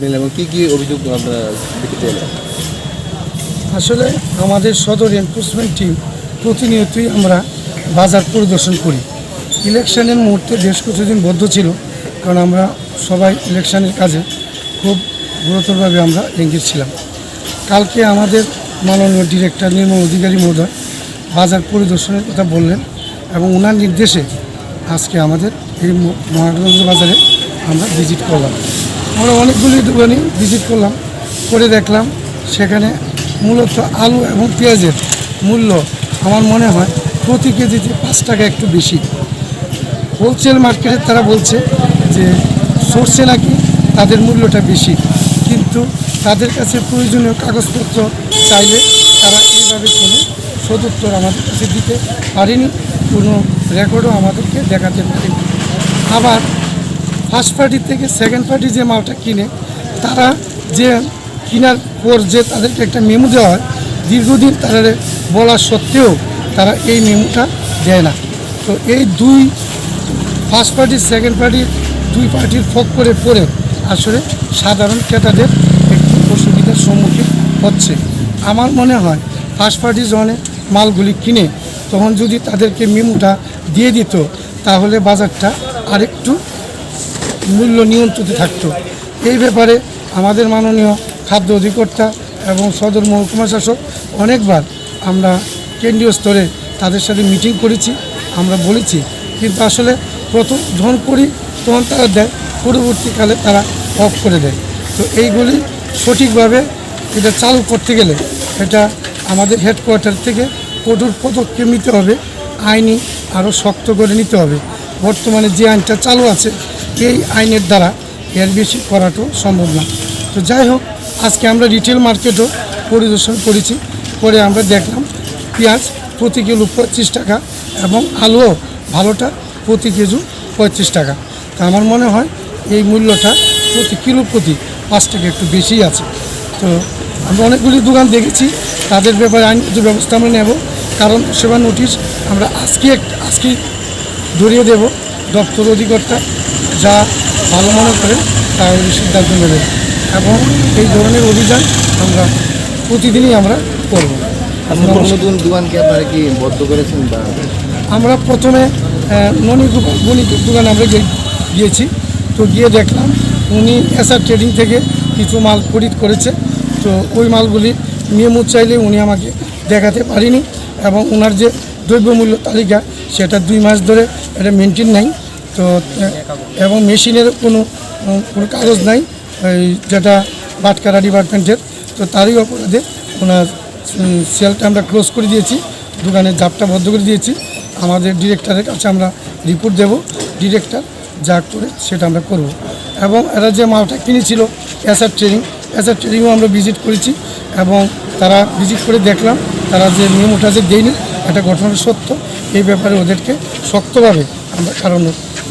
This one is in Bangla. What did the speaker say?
পদক্ষেপ এবং কী কী অভিযোগ আপনারা দেখতে আসলে আমাদের সদর এনফোর্সমেন্ট টিম প্রতিনিয়তই আমরা বাজার পরিদর্শন করি। ইলেকশনের মুহূর্তে বেশ কিছুদিন বদ্ধ ছিল, কারণ আমরা সবাই ইলেকশনের কাজে খুব গুরুতরভাবে আমরা এঙ্গেজ ছিলাম। কালকে আমাদের মাননীয় ডিরেক্টর নির্মল অধিকারী মহোদয় বাজার পরিদর্শনের কথা বললেন এবং ওনার নির্দেশে আজকে আমাদের এই ম- বাজারে আমরা ভিজিট করলাম। আমরা অনেকগুলি দোকানই ভিজিট করলাম, করে দেখলাম। সেখানে মূলত আলু এবং পেঁয়াজের মূল্য আমার মনে হয় প্রতি কেজিতে পাঁচ টাকা একটু বেশি। হোলসেল মার্কেটে তারা বলছে যে সোর্সে নাকি তাদের মূল্যটা বেশি। কিন্তু তাদের কাছে প্রয়োজনীয় কাগজপত্র চাইলে তারা এইভাবে কোনো সদুত্তর আমাদের কাছে দিতে পারেনি। কোনো রেকর্ডও আমাদেরকে দেখাতে পারেনি। আবার ফার্স্ট পার্টি থেকে সেকেন্ড পার্টি যে মালটা কিনে, তারা যে কেনার পর যে তাদেরকে একটা মেমো দেওয়া হয়, দীর্ঘদিন তারা বলা সত্ত্বেও তারা এই মেমোটা দেয় না। তো এই দুই ফার্স্ট পার্টি সেকেন্ড পার্টি দুই পার্টির ফক করে পড়ে আসলে সাধারণ ক্রেতাদের একটু অসুবিধার সম্মুখীন হচ্ছে। আমার মনে হয় ফার্স্ট পার্টি যখন মালগুলি কিনে, তখন যদি তাদেরকে মেমোটা দিয়ে দিত, তাহলে বাজারটা আরেকটু মূল্য নিয়ন্ত্রিত থাকতো। এই ব্যাপারে আমাদের মাননীয় খাদ্য অধিকর্তা এবং সদর মহকুমা শাসক অনেকবার আমরা কেন্দ্রীয় স্তরে তাদের সাথে মিটিং করেছি, আমরা বলেছি, কিন্তু আসলে প্রথম যখন করি, তখন তারা দেয়, পরবর্তীকালে তারা অফ করে দেয়। তো এইগুলি সঠিকভাবে এটা চালু করতে গেলে এটা আমাদের হেডকোয়ার্টার থেকে কঠোর পদক্ষেপ নিতে হবে, আইনি আরও শক্ত করে নিতে হবে। বর্তমানে যে আইনটা চালু আছে এই আইনের দ্বারা এর বেশি করাটাও সম্ভব না। তো যাই হোক আজকে আমরা রিটেল মার্কেটও পরিদর্শন করেছি। করে আমরা দেখলাম পেঁয়াজ প্রতি কিলো পঁচিশ টাকা এবং আলুও ভালোটা প্রতি কেজি পঁয়ত্রিশ টাকা। তা আমার মনে হয় এই মূল্যটা প্রতি কিলো প্রতি পাঁচ টাকা একটু বেশিই আছে। তো আমরা অনেকগুলি দোকান দেখেছি, তাদের ব্যাপারে আইনগত ব্যবস্থা আমরা নেব। কারণ সেবা নোটিশ আমরা আজকে আজকেই ধরিয়ে দেব দপ্তর অধিকর্তা যা ভালো মনে করেন তা ওই সিদ্ধান্ত নেবেন এবং এই ধরনের অভিযান আমরা প্রতিদিনই আমরা করব। আপনার কি বদ্ধ করেছেন বা? আমরা প্রথমে ননি বণিক দোকানে আমরা গিয়েছি। তো গিয়ে দেখলাম উনি এসআর ট্রেডিং থেকে কিছু মাল খরিদ করেছে। তো ওই মালগুলি নিয়মিত চাইলে উনি আমাকে দেখাতে পারিনি এবং ওনার যে দ্রব্যমূল্য তালিকা সেটা দুই মাস ধরে এটা মেনটেন নাই। তো, এবং মেশিনের কোনো কোনো কাগজ নাই যেটা বাটকারা ডিপার্টমেন্টের, তো তারই অপরাধে ওনার সেলটা আমরা ক্লোজ করে দিয়েছি, দোকানের জাপটা বন্ধ করে দিয়েছি, আমাদের ডিরেক্টরের কাছে আমরা রিপোর্ট দেব, ডিরেক্টর যা করে সেটা আমরা করব। এবং এরা যে মালটা কিনেছিল অ্যাসার ট্রেনিং অ্যাসার ট্রেনিংও আমরা ভিজিট করেছি, এবং তারা ভিজিট করে দেখলাম, তারা যে নিয়মটা যে দেয়নি, এটা ঘটনা সত্য, এই ব্যাপারে ওদেরকে শক্তভাবে আমরা কারণ